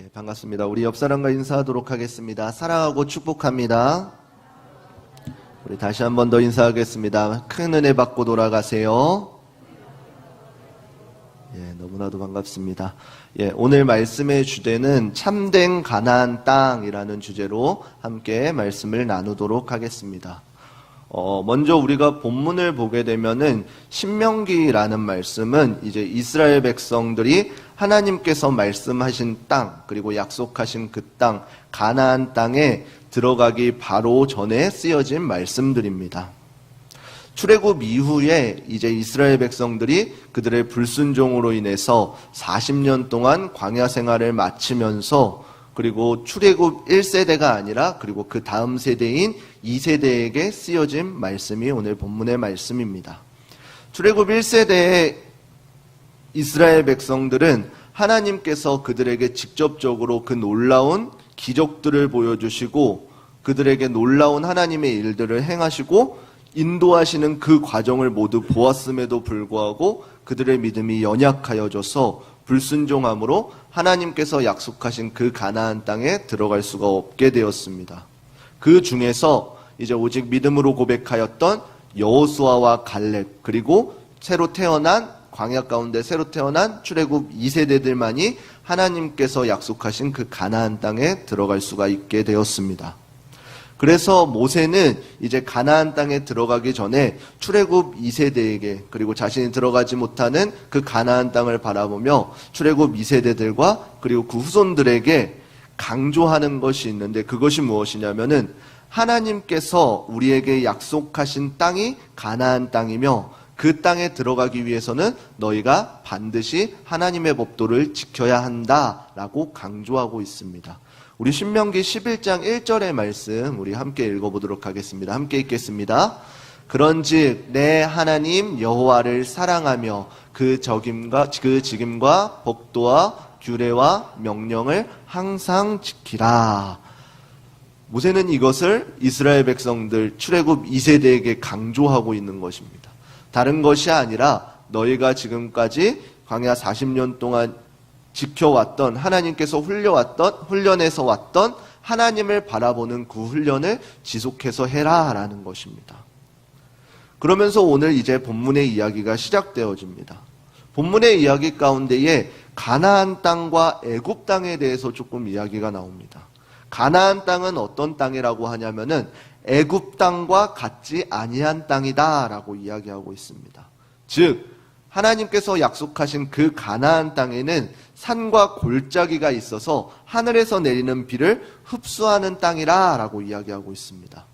예, 반갑습니다. 우리 옆 사람과 인사하도록 하겠습니다. 사랑하고 축복합니다. 우리 다시 한 번 더 인사하겠습니다. 큰 은혜 받고 돌아가세요. 예, 너무나도 반갑습니다. 예, 오늘 말씀의 주제는 참된 가나안 땅이라는 주제로 함께 말씀을 나누도록 하겠습니다. 어, 먼저 우리가 본문을 보게 되면은 신명기라는 말씀은 이제 이스라엘 백성들이 하나님께서 말씀하신 땅 그리고 약속하신 그 땅 가나안 땅에 들어가기 바로 전에 쓰여진 말씀들입니다. 출애굽 이후에 이제 이스라엘 백성들이 그들의 불순종으로 인해서 40년 동안 광야 생활을 마치면서 그리고 출애굽 1세대가 아니라 그리고 그 다음 세대인 2세대에게 쓰여진 말씀이 오늘 본문의 말씀입니다. 출애굽 1세대의 이스라엘 백성들은 하나님께서 그들에게 직접적으로 그 놀라운 기적들을 보여주시고 그들에게 놀라운 하나님의 일들을 행하시고 인도하시는 그 과정을 모두 보았음에도 불구하고 그들의 믿음이 연약하여져서 불순종함으로 하나님께서 약속하신 그 가나안 땅에 들어갈 수가 없게 되었습니다. 그 중에서 이제 오직 믿음으로 고백하였던 여호수아와 갈렙 그리고 새로 태어난 광야 가운데 새로 태어난 출애굽 2세대들만이 하나님께서 약속하신 그 가나안 땅에 들어갈 수가 있게 되었습니다. 그래서 모세는 이제 가나안 땅에 들어가기 전에 출애굽 2세대에게 그리고 자신이 들어가지 못하는 그 가나안 땅을 바라보며 출애굽 2세대들과 그리고 그 후손들에게 강조하는 것이 있는데 그것이 무엇이냐면은 하나님께서 우리에게 약속하신 땅이 가나안 땅이며 그 땅에 들어가기 위해서는 너희가 반드시 하나님의 법도를 지켜야 한다라고 강조하고 있습니다. 우리 신명기 11장 1절의 말씀 우리 함께 읽어보도록 하겠습니다. 함께 읽겠습니다. 그런즉 내 하나님 여호와를 사랑하며 그 적임과 그 직임과 법도와 규례와 명령을 항상 지키라. 모세는 이것을 이스라엘 백성들 출애굽 2세대에게 강조하고 있는 것입니다. 다른 것이 아니라 너희가 지금까지 광야 40년 동안 지켜왔던 하나님께서 훈려왔던 훈련해서 왔던 하나님을 바라보는 그 훈련을 지속해서 해라라는 것입니다. 그러면서 오늘 이제 본문의 이야기가 시작되어집니다. 본문의 이야기 가운데에 가나안 땅과 애굽 땅에 대해서 조금 이야기가 나옵니다. 가나안 땅은 어떤 땅이라고 하냐면은 애굽 땅과 같지 아니한 땅이다라고 이야기하고 있습니다. 즉 하나님께서 약속하신 그 가나안 땅에는 산과 골짜기가 있어서 하늘에서 내리는 비를 흡수하는 땅이라 라고 이야기하고 있습니다.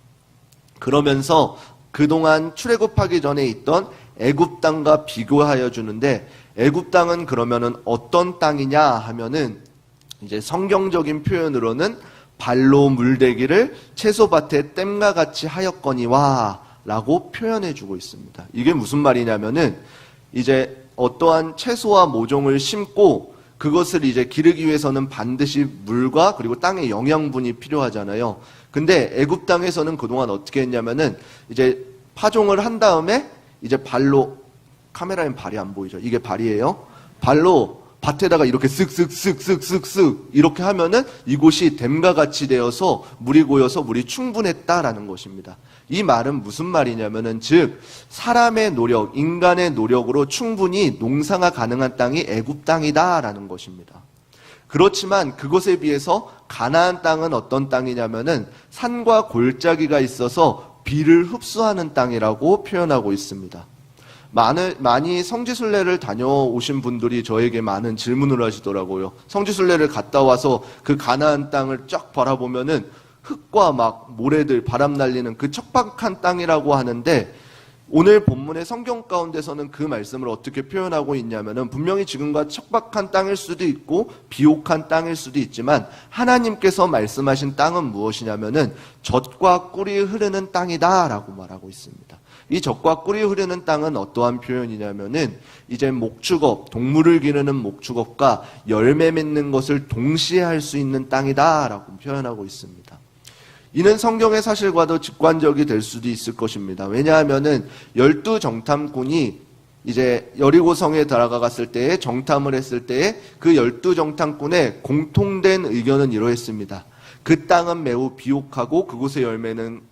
그러면서 그동안 출애굽하기 전에 있던 애굽 땅과 비교하여 주는데 애굽 땅은 그러면은 어떤 땅이냐 하면은 이제 성경적인 표현으로는 발로 물대기를 채소밭에 댐과 같이 하였거니와 라고 표현해 주고 있습니다. 이게 무슨 말이냐면은 이제 어떠한 채소와 모종을 심고 그것을 이제 기르기 위해서는 반드시 물과 그리고 땅의 영양분이 필요하잖아요. 근데 애굽 땅에서는 그동안 어떻게 했냐면은 이제 파종을 한 다음에 이제 발로 카메라엔 발이 안 보이죠. 이게 발이에요. 발로 밭에다가 이렇게 쓱쓱쓱쓱쓱쓱 이렇게 하면은 이곳이 댐과 같이 되어서 물이 고여서 물이 충분했다라는 것입니다. 이 말은 무슨 말이냐면은 즉 사람의 노력, 인간의 노력으로 충분히 농사가 가능한 땅이 애굽 땅이다라는 것입니다. 그렇지만 그것에 비해서 가나안 땅은 어떤 땅이냐면은 산과 골짜기가 있어서 비를 흡수하는 땅이라고 표현하고 있습니다. 많은, 많이 성지순례를 다녀오신 분들이 저에게 많은 질문을 하시더라고요. 성지순례를 갔다 와서 그 가나안 땅을 쫙 바라보면은 흙과 막 모래들 바람 날리는 그 척박한 땅이라고 하는데 오늘 본문의 성경 가운데서는 그 말씀을 어떻게 표현하고 있냐면은 분명히 지금과 척박한 땅일 수도 있고 비옥한 땅일 수도 있지만 하나님께서 말씀하신 땅은 무엇이냐면은 젖과 꿀이 흐르는 땅이다라고 말하고 있습니다. 이 젖과 꿀이 흐르는 땅은 어떠한 표현이냐면은 이제 목축업, 동물을 기르는 목축업과 열매 맺는 것을 동시에 할 수 있는 땅이다라고 표현하고 있습니다. 이는 성경의 사실과도 직관적이 될 수도 있을 것입니다. 왜냐하면은 열두 정탐꾼이 이제 여리고성에 들어갔을 때에 정탐을 했을 때에 그 열두 정탐꾼의 공통된 의견은 이러했습니다. 그 땅은 매우 비옥하고 그곳의 열매는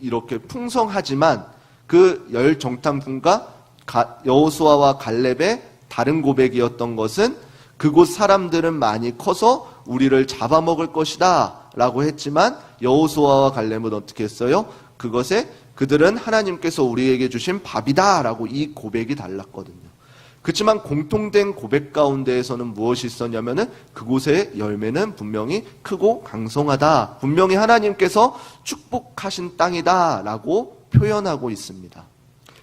이렇게 풍성하지만 그 열 정탐꾼과 가- 여호수아와 갈렙의 다른 고백이었던 것은 그곳 사람들은 많이 커서 우리를 잡아먹을 것이다 라고 했지만 여호수아와 갈렙은 어떻게 했어요? 그것에 그들은 하나님께서 우리에게 주신 밥이다 라고 이 고백이 달랐거든요. 그렇지만 공통된 고백 가운데에서는 무엇이 있었냐면은 그곳의 열매는 분명히 크고 강성하다. 분명히 하나님께서 축복하신 땅이다 라고 표현하고 있습니다.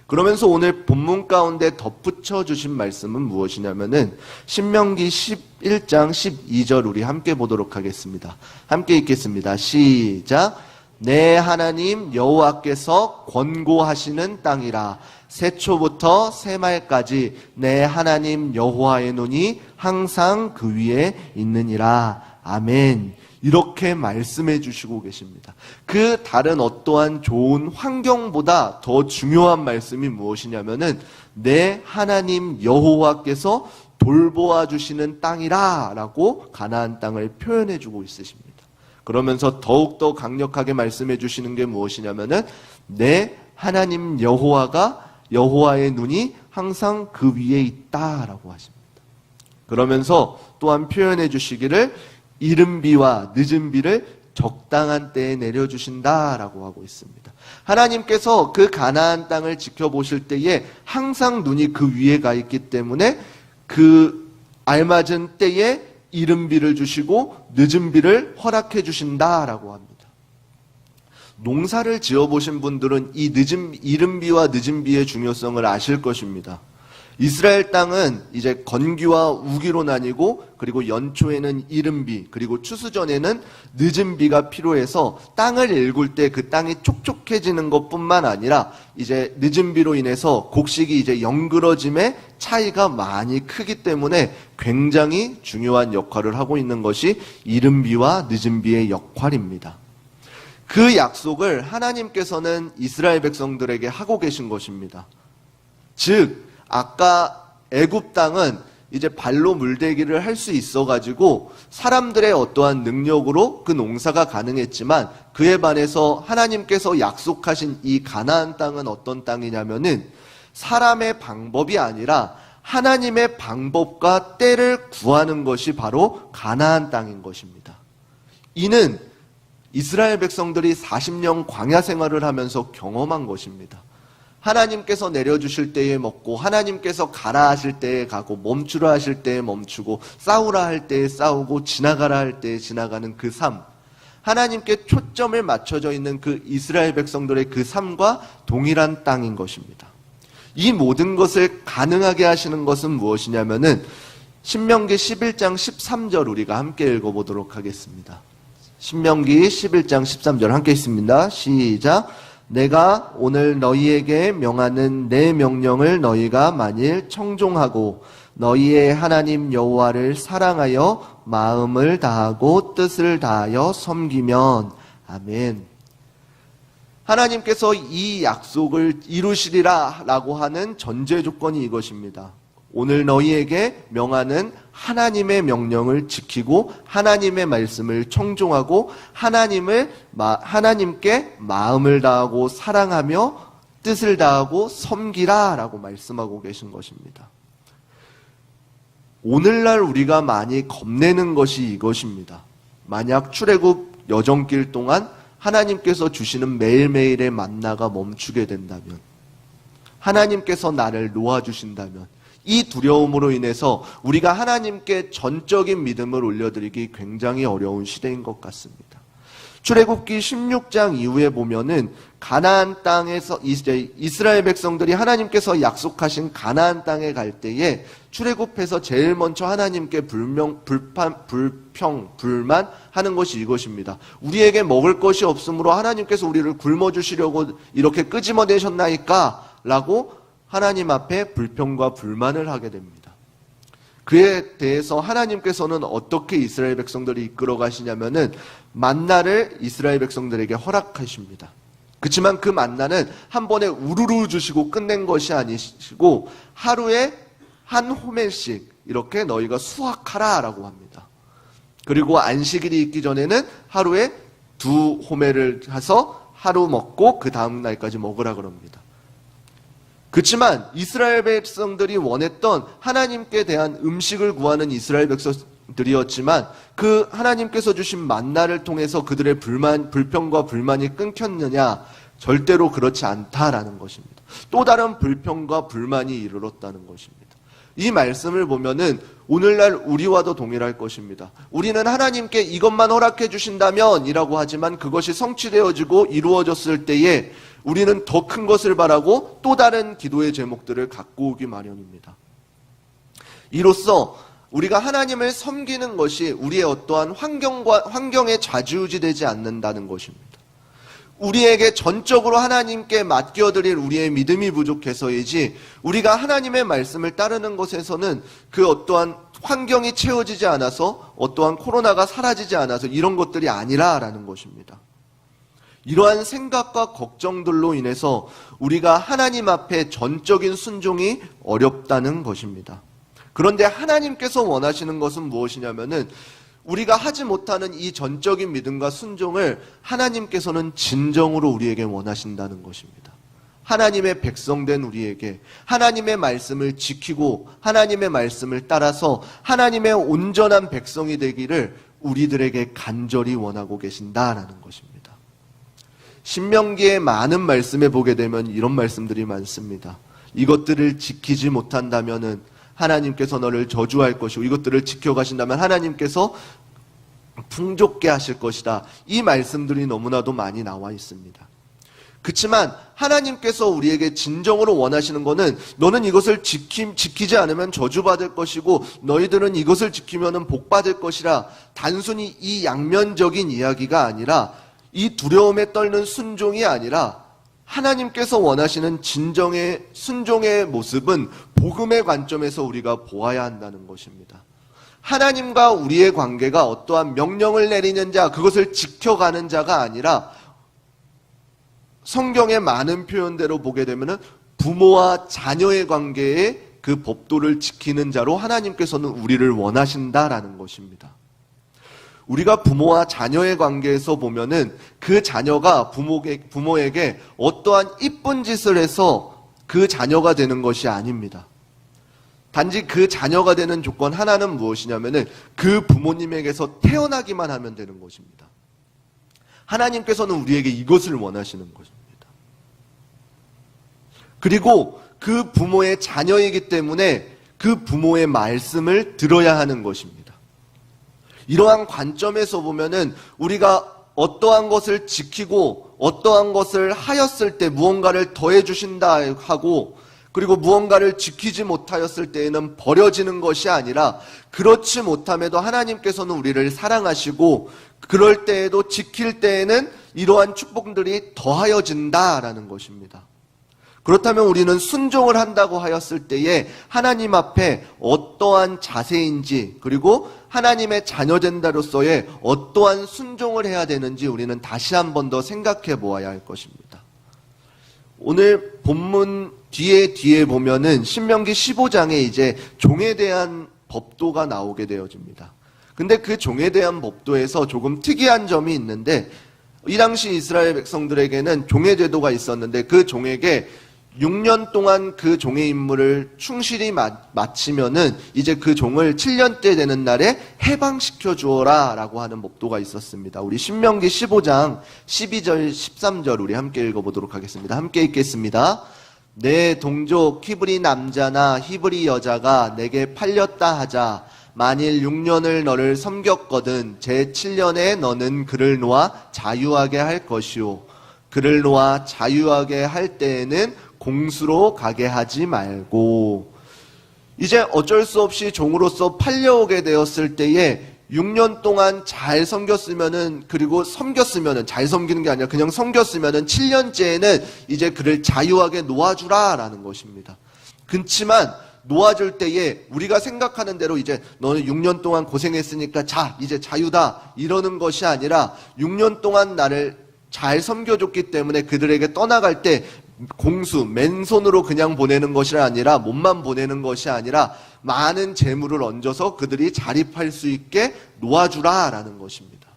그러면서 오늘 본문 가운데 덧붙여 주신 말씀은 무엇이냐면은 신명기 11장 12절 우리 함께 보도록 하겠습니다. 함께 읽겠습니다. 시작. 내 하나님 여호와께서 권고하시는 땅이라 새초부터 새말까지 내 하나님 여호와의 눈이 항상 그 위에 있느니라. 아멘. 이렇게 말씀해 주시고 계십니다. 그 다른 어떠한 좋은 환경보다 더 중요한 말씀이 무엇이냐면은 내 하나님 여호와께서 돌보아 주시는 땅이라라고 가나안 땅을 표현해 주고 있으십니다. 그러면서 더욱더 강력하게 말씀해 주시는 게 무엇이냐면은 내 하나님 여호와가 여호와의 눈이 항상 그 위에 있다라고 하십니다. 그러면서 또한 표현해 주시기를 이른 비와 늦은 비를 적당한 때에 내려주신다라고 하고 있습니다. 하나님께서 그 가나안 땅을 지켜보실 때에 항상 눈이 그 위에 가 있기 때문에 그 알맞은 때에 이른 비를 주시고 늦은 비를 허락해 주신다라고 합니다. 농사를 지어 보신 분들은 이 늦은 이른 비와 늦은 비의 중요성을 아실 것입니다. 이스라엘 땅은 이제 건기와 우기로 나뉘고 그리고 연초에는 이른 비 그리고 추수 전에는 늦은 비가 필요해서 땅을 일굴 때 그 땅이 촉촉해지는 것뿐만 아니라 이제 늦은 비로 인해서 곡식이 이제 영그러짐의 차이가 많이 크기 때문에 굉장히 중요한 역할을 하고 있는 것이 이른 비와 늦은 비의 역할입니다. 그 약속을 하나님께서는 이스라엘 백성들에게 하고 계신 것입니다. 즉 아까 애굽 땅은 이제 발로 물대기를 할 수 있어 가지고 사람들의 어떠한 능력으로 그 농사가 가능했지만 그에 반해서 하나님께서 약속하신 이 가나안 땅은 어떤 땅이냐면은 사람의 방법이 아니라 하나님의 방법과 때를 구하는 것이 바로 가나안 땅인 것입니다. 이는 이스라엘 백성들이 40년 광야 생활을 하면서 경험한 것입니다. 하나님께서 내려주실 때에 먹고 하나님께서 가라 하실 때에 가고 멈추라 하실 때에 멈추고 싸우라 할 때에 싸우고 지나가라 할 때에 지나가는 그 삶. 하나님께 초점을 맞춰져 있는 그 이스라엘 백성들의 그 삶과 동일한 땅인 것입니다. 이 모든 것을 가능하게 하시는 것은 무엇이냐면은 신명기 11장 13절 우리가 함께 읽어보도록 하겠습니다. 신명기 11장 13절 함께 있습니다. 시작. 내가 오늘 너희에게 명하는 내 명령을 너희가 만일 청종하고 너희의 하나님 여호와를 사랑하여 마음을 다하고 뜻을 다하여 섬기면 아멘. 하나님께서 이 약속을 이루시리라 라고 하는 전제 조건이 이것입니다. 오늘 너희에게 명하는 하나님의 명령을 지키고 하나님의 말씀을 청종하고 하나님을 하나님께 마음을 다하고 사랑하며 뜻을 다하고 섬기라라고 말씀하고 계신 것입니다. 오늘날 우리가 많이 겁내는 것이 이것입니다. 만약 출애굽 여정길 동안 하나님께서 주시는 매일매일의 만나가 멈추게 된다면 하나님께서 나를 놓아주신다면 이 두려움으로 인해서 우리가 하나님께 전적인 믿음을 올려드리기 굉장히 어려운 시대인 것 같습니다. 출애굽기 16장 이후에 보면은 가나안 땅에서 이스라엘 백성들이 하나님께서 약속하신 가나안 땅에 갈 때에 출애굽해서 제일 먼저 하나님께 불명 불판 불평 불만 하는 것이 이것입니다. 우리에게 먹을 것이 없으므로 하나님께서 우리를 굶어 주시려고 이렇게 끄집어내셨나이까라고 하나님 앞에 불평과 불만을 하게 됩니다. 그에 대해서 하나님께서는 어떻게 이스라엘 백성들이 이끌어 가시냐면은 만나를 이스라엘 백성들에게 허락하십니다. 그렇지만 그 만나는 한 번에 우르르 주시고 끝낸 것이 아니시고 하루에 한 호멜씩 이렇게 너희가 수확하라라고 합니다. 그리고 안식일이 있기 전에는 하루에 두 호멜을 해서 하루 먹고 그 다음 날까지 먹으라 그럽니다. 그렇지만 이스라엘 백성들이 원했던 하나님께 대한 음식을 구하는 이스라엘 백성들이었지만 그 하나님께서 주신 만나를 통해서 그들의 불만, 불평과 불만이 끊겼느냐? 절대로 그렇지 않다라는 것입니다. 또 다른 불평과 불만이 이르렀다는 것입니다. 이 말씀을 보면은 오늘날 우리와도 동일할 것입니다. 우리는 하나님께 이것만 허락해 주신다면 이라고 하지만 그것이 성취되어지고 이루어졌을 때에 우리는 더 큰 것을 바라고 또 다른 기도의 제목들을 갖고 오기 마련입니다. 이로써 우리가 하나님을 섬기는 것이 우리의 어떠한 환경과 환경에 좌지우지되지 않는다는 것입니다. 우리에게 전적으로 하나님께 맡겨드릴 우리의 믿음이 부족해서이지 우리가 하나님의 말씀을 따르는 것에서는 그 어떠한 환경이 채워지지 않아서 어떠한 코로나가 사라지지 않아서 이런 것들이 아니라라는 것입니다. 이러한 생각과 걱정들로 인해서 우리가 하나님 앞에 전적인 순종이 어렵다는 것입니다. 그런데 하나님께서 원하시는 것은 무엇이냐면은 우리가 하지 못하는 이 전적인 믿음과 순종을 하나님께서는 진정으로 우리에게 원하신다는 것입니다. 하나님의 백성된 우리에게 하나님의 말씀을 지키고 하나님의 말씀을 따라서 하나님의 온전한 백성이 되기를 우리들에게 간절히 원하고 계신다라는 것입니다. 신명기의 많은 말씀에 보게 되면 이런 말씀들이 많습니다. 이것들을 지키지 못한다면은 하나님께서 너를 저주할 것이고 이것들을 지켜가신다면 하나님께서 풍족게 하실 것이다. 이 말씀들이 너무나도 많이 나와 있습니다. 그렇지만 하나님께서 우리에게 진정으로 원하시는 것은 너는 이것을 지킴, 지키지 않으면 저주받을 것이고 너희들은 이것을 지키면 복받을 것이라 단순히 이 양면적인 이야기가 아니라 이 두려움에 떨는 순종이 아니라 하나님께서 원하시는 진정의 순종의 모습은 복음의 관점에서 우리가 보아야 한다는 것입니다. 하나님과 우리의 관계가 어떠한 명령을 내리는 자, 그것을 지켜가는 자가 아니라 성경의 많은 표현대로 보게 되면은 부모와 자녀의 관계에 그 법도를 지키는 자로 하나님께서는 우리를 원하신다라는 것입니다. 우리가 부모와 자녀의 관계에서 보면은 그 자녀가 부모에게, 부모에게 어떠한 이쁜 짓을 해서 그 자녀가 되는 것이 아닙니다. 단지 그 자녀가 되는 조건 하나는 무엇이냐면은 그 부모님에게서 태어나기만 하면 되는 것입니다. 하나님께서는 우리에게 이것을 원하시는 것입니다. 그리고 그 부모의 자녀이기 때문에 그 부모의 말씀을 들어야 하는 것입니다. 이러한 관점에서 보면은 우리가 어떠한 것을 지키고 어떠한 것을 하였을 때 무언가를 더해 주신다 하고 그리고 무언가를 지키지 못하였을 때에는 버려지는 것이 아니라 그렇지 못함에도 하나님께서는 우리를 사랑하시고 그럴 때에도 지킬 때에는 이러한 축복들이 더하여진다라는 것입니다. 그렇다면 우리는 순종을 한다고 하였을 때에 하나님 앞에 어떠한 자세인지 그리고 하나님의 자녀된다로서의 어떠한 순종을 해야 되는지 우리는 다시 한 번 더 생각해 보아야 할 것입니다. 오늘 본문 뒤에 뒤에 보면은 신명기 15장에 이제 종에 대한 법도가 나오게 되어집니다. 근데 그 종에 대한 법도에서 조금 특이한 점이 있는데 이 당시 이스라엘 백성들에게는 종의 제도가 있었는데 그 종에게 6년 동안 그 종의 임무를 충실히 마치면은 이제 그 종을 7년째 되는 날에 해방시켜 주어라 라고 하는 목도가 있었습니다. 우리 신명기 15장 12절 13절 우리 함께 읽어보도록 하겠습니다. 함께 읽겠습니다. 내 동족 히브리 남자나 히브리 여자가 내게 팔렸다 하자 만일 6년을 너를 섬겼거든 제 7년에 너는 그를 놓아 자유하게 할 것이요 그를 놓아 자유하게 할 때에는 공수로 가게 하지 말고 이제 어쩔 수 없이 종으로서 팔려오게 되었을 때에 6년 동안 잘 섬겼으면은 그리고 섬겼으면은 잘 섬기는 게 아니라 그냥 섬겼으면은 7년째에는 이제 그를 자유하게 놓아주라라는 것입니다. 그렇지만 놓아줄 때에 우리가 생각하는 대로 이제 너는 6년 동안 고생했으니까 자 이제 자유다 이러는 것이 아니라 6년 동안 나를 잘 섬겨줬기 때문에 그들에게 떠나갈 때 공수, 맨손으로 그냥 보내는 것이 아니라 몸만 보내는 것이 아니라 많은 재물을 얹어서 그들이 자립할 수 있게 놓아주라라는 것입니다.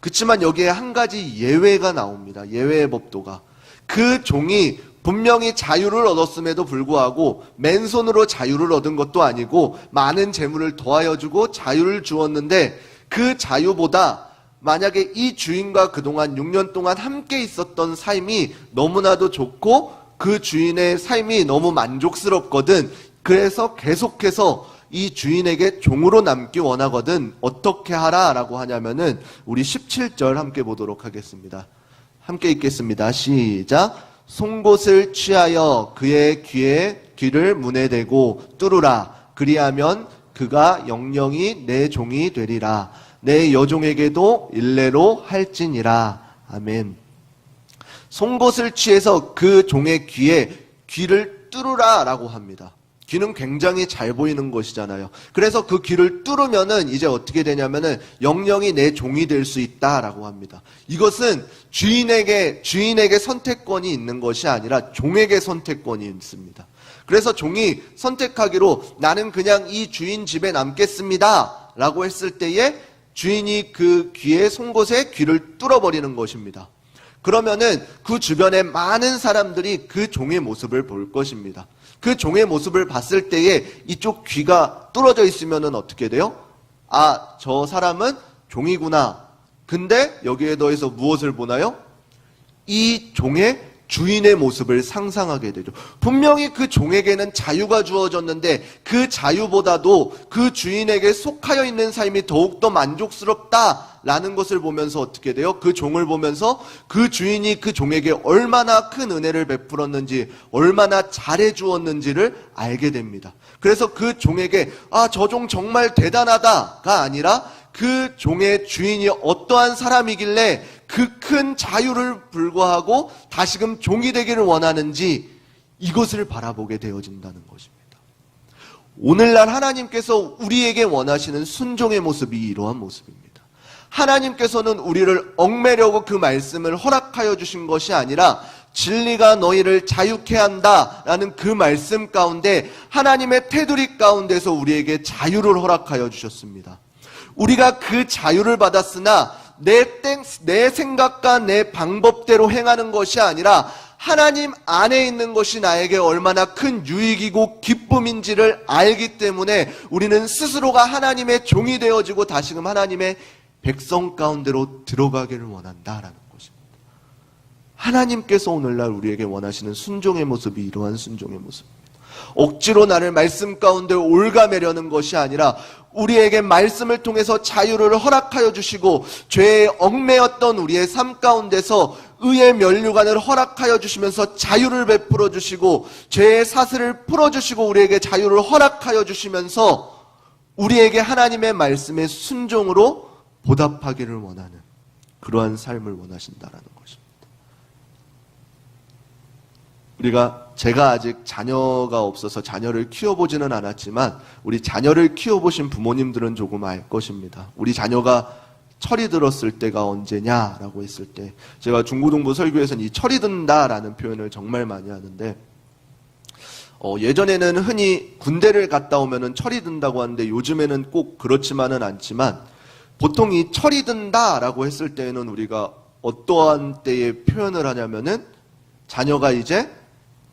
그렇지만 여기에 한 가지 예외가 나옵니다. 예외의 법도가. 그 종이 분명히 자유를 얻었음에도 불구하고 맨손으로 자유를 얻은 것도 아니고 많은 재물을 더하여 주고 자유를 주었는데 그 자유보다 만약에 이 주인과 그동안 6년 동안 함께 있었던 삶이 너무나도 좋고 그 주인의 삶이 너무 만족스럽거든. 그래서 계속해서 이 주인에게 종으로 남기 원하거든. 어떻게 하라 라고 하냐면은 우리 17절 함께 보도록 하겠습니다. 함께 읽겠습니다. 시작. 송곳을 취하여 그의 귀에 귀를 문에 대고 뚫으라. 그리하면 그가 영영이 내 종이 되리라. 내 여종에게도 일례로 할지니라. 아멘. 송곳을 취해서 그 종의 귀에 귀를 뚫으라 라고 합니다. 귀는 굉장히 잘 보이는 것이잖아요. 그래서 그 귀를 뚫으면은 이제 어떻게 되냐면은 영영이 내 종이 될 수 있다라고 합니다. 이것은 주인에게 주인에게 선택권이 있는 것이 아니라 종에게 선택권이 있습니다. 그래서 종이 선택하기로 나는 그냥 이 주인 집에 남겠습니다라고 했을 때에 주인이 그 귀의 송곳에 귀를 뚫어버리는 것입니다. 그러면은 그 주변에 많은 사람들이 그 종의 모습을 볼 것입니다. 그 종의 모습을 봤을 때에 이쪽 귀가 뚫어져 있으면은 어떻게 돼요? 아, 저 사람은 종이구나. 근데 여기에 더해서 무엇을 보나요? 이 종의 주인의 모습을 상상하게 되죠. 분명히 그 종에게는 자유가 주어졌는데 그 자유보다도 그 주인에게 속하여 있는 삶이 더욱더 만족스럽다라는 것을 보면서 어떻게 돼요? 그 종을 보면서 그 주인이 그 종에게 얼마나 큰 은혜를 베풀었는지, 얼마나 잘해 주었는지를 알게 됩니다. 그래서 그 종에게 아, 저 종 정말 대단하다가 아니라 그 종의 주인이 어떠한 사람이길래 그 큰 자유를 불구하고 다시금 종이 되기를 원하는지 이것을 바라보게 되어진다는 것입니다. 오늘날 하나님께서 우리에게 원하시는 순종의 모습이 이러한 모습입니다. 하나님께서는 우리를 얽매려고 그 말씀을 허락하여 주신 것이 아니라 진리가 너희를 자유케 한다라는 그 말씀 가운데 하나님의 테두리 가운데서 우리에게 자유를 허락하여 주셨습니다. 우리가 그 자유를 받았으나 내, 땡, 내 생각과 내 방법대로 행하는 것이 아니라 하나님 안에 있는 것이 나에게 얼마나 큰 유익이고 기쁨인지를 알기 때문에 우리는 스스로가 하나님의 종이 되어지고 다시금 하나님의 백성 가운데로 들어가기를 원한다라는 것입니다. 하나님께서 오늘날 우리에게 원하시는 순종의 모습이 이러한 순종의 모습입니다. 억지로 나를 말씀 가운데 올가매려는 것이 아니라 우리에게 말씀을 통해서 자유를 허락하여 주시고 죄에 얽매였던 우리의 삶 가운데서 의의 면류관을 허락하여 주시면서 자유를 베풀어 주시고 죄의 사슬을 풀어 주시고 우리에게 자유를 허락하여 주시면서 우리에게 하나님의 말씀에 순종으로 보답하기를 원하는 그러한 삶을 원하신다라는 것입니다. 우리가 제가 아직 자녀가 없어서 자녀를 키워보지는 않았지만 우리 자녀를 키워보신 부모님들은 조금 알 것입니다. 우리 자녀가 철이 들었을 때가 언제냐라고 했을 때 제가 중고등부 설교에서는 이 철이 든다라는 표현을 정말 많이 하는데 어, 예전에는 흔히 군대를 갔다 오면은 철이 든다고 하는데 요즘에는 꼭 그렇지만은 않지만 보통 이 철이 든다라고 했을 때에는 우리가 어떠한 때에 표현을 하냐면은 자녀가 이제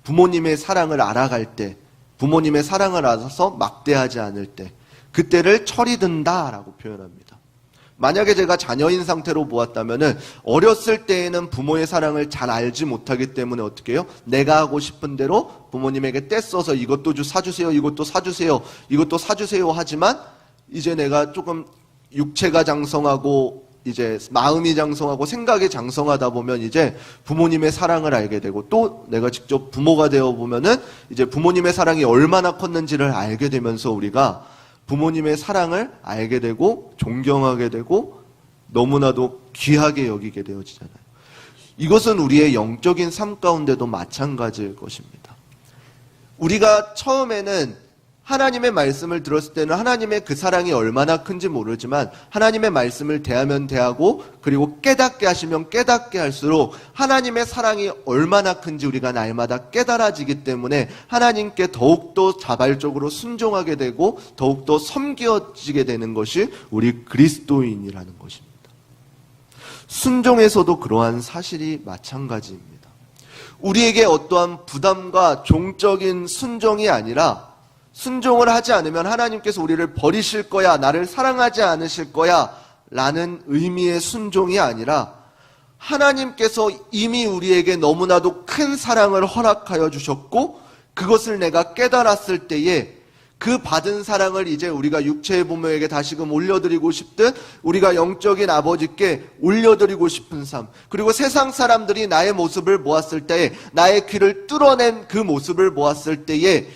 부모님의 사랑을 알아갈 때, 부모님의 사랑을 알아서 막대하지 않을 때, 그때를 철이 든다라고 표현합니다. 만약에 제가 자녀인 상태로 보았다면은 어렸을 때에는 부모의 사랑을 잘 알지 못하기 때문에 어떻게 해요? 내가 하고 싶은 대로 부모님에게 떼써서 이것도 주 사주세요, 이것도 사주세요, 이것도 사주세요 하지만 이제 내가 조금 육체가 장성하고 이제 마음이 장성하고 생각이 장성하다 보면 이제 부모님의 사랑을 알게 되고 또 내가 직접 부모가 되어 보면은 이제 부모님의 사랑이 얼마나 컸는지를 알게 되면서 우리가 부모님의 사랑을 알게 되고 존경하게 되고 너무나도 귀하게 여기게 되어지잖아요. 이것은 우리의 영적인 삶 가운데도 마찬가지일 것입니다. 우리가 처음에는 하나님의 말씀을 들었을 때는 하나님의 그 사랑이 얼마나 큰지 모르지만 하나님의 말씀을 대하면 대하고 그리고 깨닫게 하시면 깨닫게 할수록 하나님의 사랑이 얼마나 큰지 우리가 날마다 깨달아지기 때문에 하나님께 더욱더 자발적으로 순종하게 되고 더욱더 섬겨지게 되는 것이 우리 그리스도인이라는 것입니다. 순종에서도 그러한 사실이 마찬가지입니다. 우리에게 어떠한 부담과 종적인 순종이 아니라 순종을 하지 않으면 하나님께서 우리를 버리실 거야, 나를 사랑하지 않으실 거야, 라는 의미의 순종이 아니라 하나님께서 이미 우리에게 너무나도 큰 사랑을 허락하여 주셨고 그것을 내가 깨달았을 때에 그 받은 사랑을 이제 우리가 육체의 부모에게 다시금 올려드리고 싶듯 우리가 영적인 아버지께 올려드리고 싶은 삶 그리고 세상 사람들이 나의 모습을 보았을 때에 나의 귀를 뚫어낸 그 모습을 보았을 때에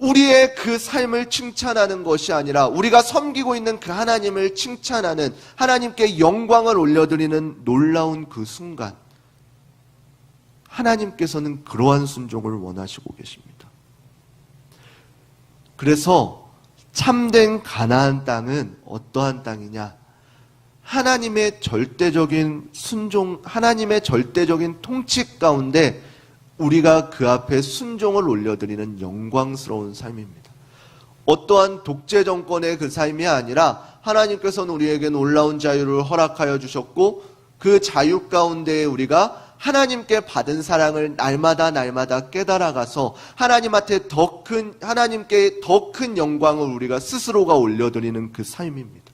우리의 그 삶을 칭찬하는 것이 아니라 우리가 섬기고 있는 그 하나님을 칭찬하는 하나님께 영광을 올려드리는 놀라운 그 순간 하나님께서는 그러한 순종을 원하시고 계십니다. 그래서 참된 가나안 땅은 어떠한 땅이냐? 하나님의 절대적인 순종, 하나님의 절대적인 통치 가운데 우리가 그 앞에 순종을 올려드리는 영광스러운 삶입니다. 어떠한 독재 정권의 그 삶이 아니라 하나님께서는 우리에게 놀라운 자유를 허락하여 주셨고 그 자유 가운데 우리가 하나님께 받은 사랑을 날마다 날마다 깨달아가서 하나님한테 더 큰, 하나님께 더 큰 영광을 우리가 스스로가 올려드리는 그 삶입니다.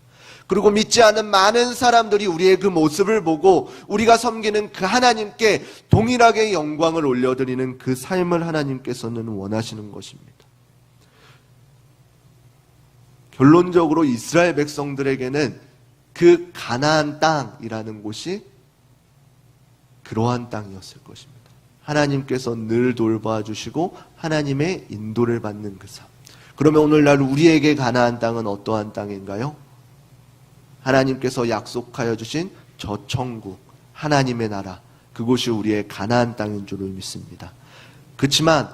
그리고 믿지 않는 많은 사람들이 우리의 그 모습을 보고 우리가 섬기는 그 하나님께 동일하게 영광을 올려드리는 그 삶을 하나님께서는 원하시는 것입니다. 결론적으로 이스라엘 백성들에게는 그 가나안 땅이라는 곳이 그러한 땅이었을 것입니다. 하나님께서 늘 돌봐 주시고 하나님의 인도를 받는 그 삶. 그러면 오늘날 우리에게 가나안 땅은 어떠한 땅인가요? 하나님께서 약속하여 주신 저 천국, 하나님의 나라, 그곳이 우리의 가나안 땅인 줄을 믿습니다. 그렇지만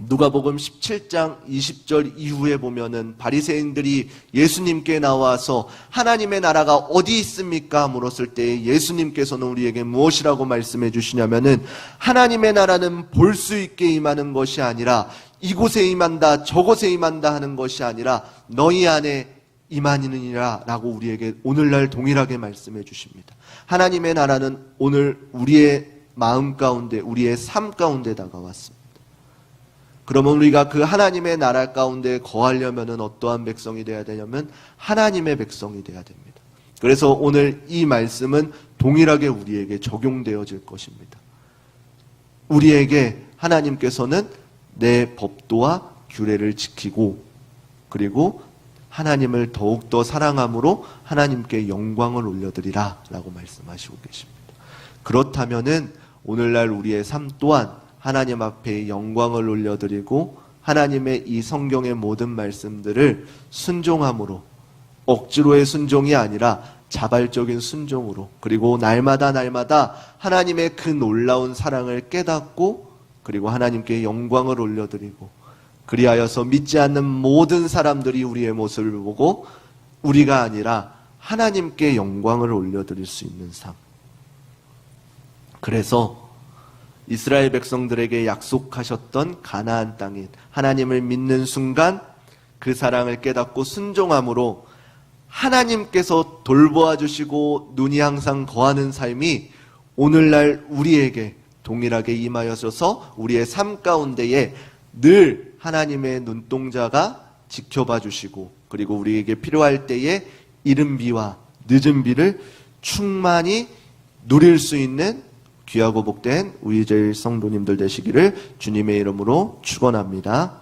누가복음 17장 20절 이후에 보면은 바리새인들이 예수님께 나와서 하나님의 나라가 어디 있습니까? 물었을 때 예수님께서는 우리에게 무엇이라고 말씀해 주시냐면은 하나님의 나라는 볼 수 있게 임하는 것이 아니라 이곳에 임한다 저곳에 임한다 하는 것이 아니라 너희 안에 이만이느니라 라고 우리에게 오늘날 동일하게 말씀해 주십니다. 하나님의 나라는 오늘 우리의 마음 가운데, 우리의 삶 가운데 다가왔습니다. 그러면 우리가 그 하나님의 나라 가운데 거하려면 어떠한 백성이 되어야 되냐면 하나님의 백성이 되어야 됩니다. 그래서 오늘 이 말씀은 동일하게 우리에게 적용되어질 것입니다. 우리에게 하나님께서는 내 법도와 규례를 지키고 그리고 하나님을 더욱더 사랑함으로 하나님께 영광을 올려드리라 라고 말씀하시고 계십니다. 그렇다면은 오늘날 우리의 삶 또한 하나님 앞에 영광을 올려드리고 하나님의 이 성경의 모든 말씀들을 순종함으로 억지로의 순종이 아니라 자발적인 순종으로 그리고 날마다 날마다 하나님의 그 놀라운 사랑을 깨닫고 그리고 하나님께 영광을 올려드리고 그리하여서 믿지 않는 모든 사람들이 우리의 모습을 보고 우리가 아니라 하나님께 영광을 올려드릴 수 있는 삶. 그래서 이스라엘 백성들에게 약속하셨던 가나안 땅인 하나님을 믿는 순간 그 사랑을 깨닫고 순종함으로 하나님께서 돌보아 주시고 눈이 항상 거하는 삶이 오늘날 우리에게 동일하게 임하여서 우리의 삶 가운데에 늘 하나님의 눈동자가 지켜봐 주시고 그리고 우리에게 필요할 때에 이른 비와 늦은 비를 충만히 누릴 수 있는 귀하고 복된 우리 제일 성도님들 되시기를 주님의 이름으로 축원합니다.